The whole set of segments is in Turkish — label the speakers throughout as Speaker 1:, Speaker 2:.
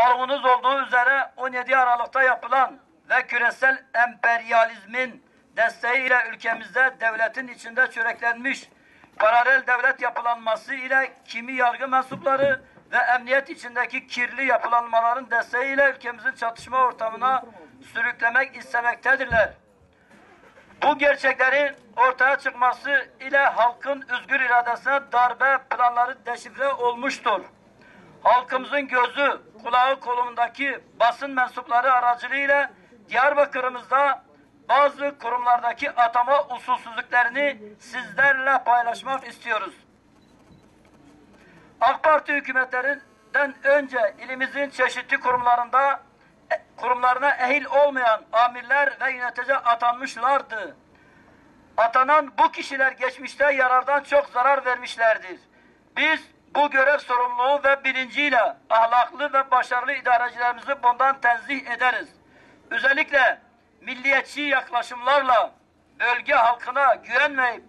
Speaker 1: Malumunuz olduğu üzere 17 Aralık'ta yapılan ve küresel emperyalizmin desteğiyle ülkemizde devletin içinde çöreklenmiş paralel devlet yapılanması ile kimi yargı mensupları ve emniyet içindeki kirli yapılanmaların desteğiyle ülkemizin çatışma ortamına sürüklemek istemektedirler. Bu gerçeklerin ortaya çıkması ile halkın özgür iradesine darbe planları deşifre olmuştur. Halkımızın gözü, kulağı kolumundaki basın mensupları aracılığıyla Diyarbakır'ımızda bazı kurumlardaki atama usulsüzlüklerini sizlerle paylaşmak istiyoruz. AK Parti hükümetlerinden önce ilimizin çeşitli kurumlarında e, kurumlarına ehil olmayan amirler ve yönetici atanmışlardı. Atanan bu kişiler geçmişte yarardan çok zarar vermişlerdir. Biz bu görev sorumluluğu ve bilinciyle ahlaklı ve başarılı idarecilerimizi bundan tenzih ederiz. Özellikle milliyetçi yaklaşımlarla bölge halkına güvenmeyip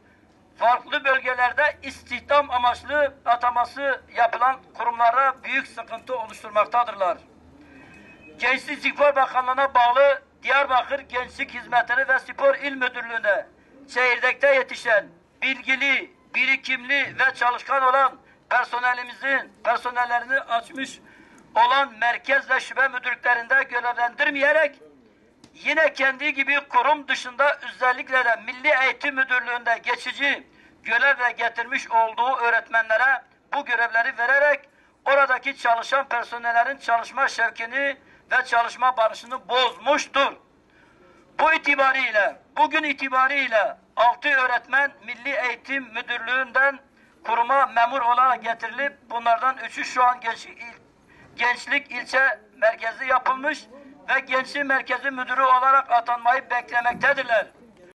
Speaker 1: farklı bölgelerde istihdam amaçlı ataması yapılan kurumlara büyük sıkıntı oluşturmaktadırlar. Gençlik Spor Bakanlığı'na bağlı Diyarbakır Gençlik Hizmetleri ve Spor İl Müdürlüğü'ne şehirdekte yetişen bilgili, birikimli ve çalışkan olan personelimizin personellerini açmış olan merkez ve şube müdürlüklerinde görevlendirmeyerek yine kendi gibi kurum dışında özellikle de Milli Eğitim Müdürlüğü'nde geçici görevle getirmiş olduğu öğretmenlere bu görevleri vererek oradaki çalışan personellerin çalışma şevkini ve çalışma barışını bozmuştur. Bu itibariyle, bugün itibariyle 6 öğretmen Milli Eğitim Müdürlüğü'nden kuruma memur olarak getirilip bunlardan üçü şu an genç, gençlik ilçe merkezi yapılmış ve gençlik merkezi müdürü olarak atanmayı beklemektedirler.